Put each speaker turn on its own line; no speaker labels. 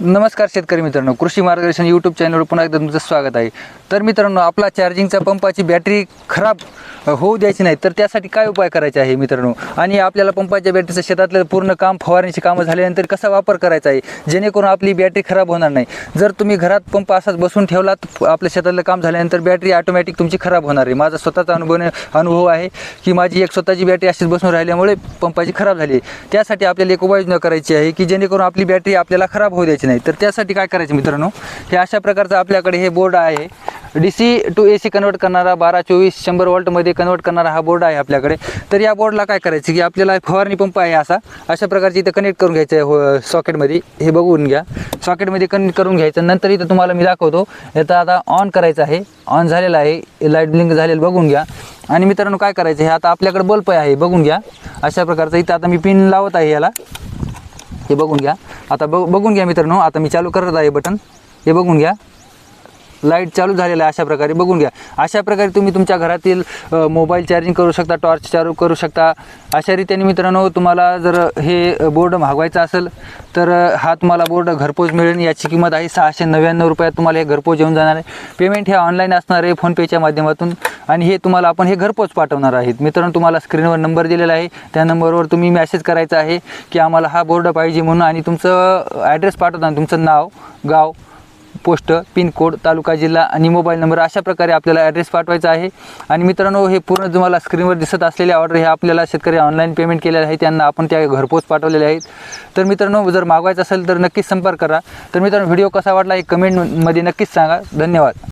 नमस्कार शेतकरी मित्रांनो कृषी मार्गदर्शन यूट्यूब चॅनलवर पुन्हा एकदा तुमचं स्वागत आहे. तर मित्रांनो आपला चार्जिंगचा पंपाची बॅटरी खराब होऊ द्यायची नाही तर त्यासाठी काय उपाय करायचे आहे मित्रांनो? आणि आपल्याला पंपाच्या बॅटरीचं शेतातलं पूर्ण काम फवारणीची कामं झाल्यानंतर कसा वापर करायचा आहे? जेणेकरून आपली बॅटरी खराब होणार नाही. जर तुम्ही घरात पंप असाच बसून ठेवलात आपल्या शेतातलं काम झाल्यानंतर बॅटरी ऑटोमॅटिक तुमची खराब होणार आहे. माझा स्वतःचा अनुभव अनुभव आहे की माझी एक स्वतःची बॅटरी अशीच बसून राहिल्यामुळे पंपाची खराब झाली त्यासाठी आपल्याला एक उपाययोजना करायची आहे की जेणेकरून आपली बॅटरी आपल्याला खराब होऊ द्यायची नाही. तर त्यासाठी काय करायचं मित्रांनो? हे अशा प्रकारचं आपल्याकडे हे बोर्ड आहे. D C to A C convert करणारा बारा चोवीस शंभर वॉल्टमध्ये कन्वर्ट करणारा हा बोर्ड आहे आपल्याकडे. तर या बोर्डला काय करायचं की आपल्याला फवारणी पंप आहे असा. अशा प्रकारची इथं कनेक्ट करून घ्यायचं आहे हो सॉकेटमध्ये हे बघून घ्या. सॉकेटमध्ये कनेक्ट करून घ्यायचं. नंतर इथं तुम्हाला मी दाखवतो. याचं आता ऑन करायचं आहे. ऑन झालेलं आहे. लाइट ब्लिंक झालेलं बघून घ्या. आणि मित्रांनो काय करायचं हे आता आपल्याकडे बल्ब आहे. बघून घ्या. अशा प्रकारचं इथं आता मी पिन लावत आहे याला. हे बघून घ्या. आता बघ बघून घ्या मित्रांनो. आता मी चालू करत आहे बटन हे बघून घ्या. लाइट चालू झालेलं आहे अशा प्रकारे. बघून घ्या. अशा प्रकारे तुम्ही तुमच्या घरातील मोबाईल चार्जिंग करू शकता टॉर्च चालू करू शकता. अशा रीतीने मित्रांनो तुम्हाला जर हे बोर्ड मागवायचं असेल तर हा तुम्हाला बोर्ड घरपोच मिळेल. याची किंमत आहे सहाशे नव्याण्णव रुपयात तुम्हाला हे घरपोच येऊन जाणार आहे. पेमेंट हे ऑनलाईन असणार आहे फोनपेच्या माध्यमातून. आणि हे तुम्हाला आपण हे घरपोच पाठवणार आहेत. मित्रांनो तुम्हाला स्क्रीनवर नंबर दिलेला आहे. त्या नंबरवर तुम्ही मेसेज करायचा आहे की आम्हाला हा बोर्ड पाहिजे म्हणून आणि तुमचं ॲड्रेस पाठवताना तुमचं नाव गाव पोस्ट पिनकोड तालुका जिल्हा आणि मोबाईल नंबर अशा प्रकारे आपल्याला ॲड्रेस पाठवायचा आहे. आणि मित्रांनो हे पूर्ण तुम्हाला स्क्रीनवर दिसत असलेले ऑर्डर हे आपल्याला शेतकरी ऑनलाईन पेमेंट केलेले आहे. त्यांना आपण त्या घरपोच पाठवलेले आहेत. तर मित्रांनो जर मागवायचं असेल तर नक्कीच संपर्क करा. तर मित्रांनो व्हिडिओ कसा वाटला हे कमेंटमध्ये नक्कीच सांगा. धन्यवाद.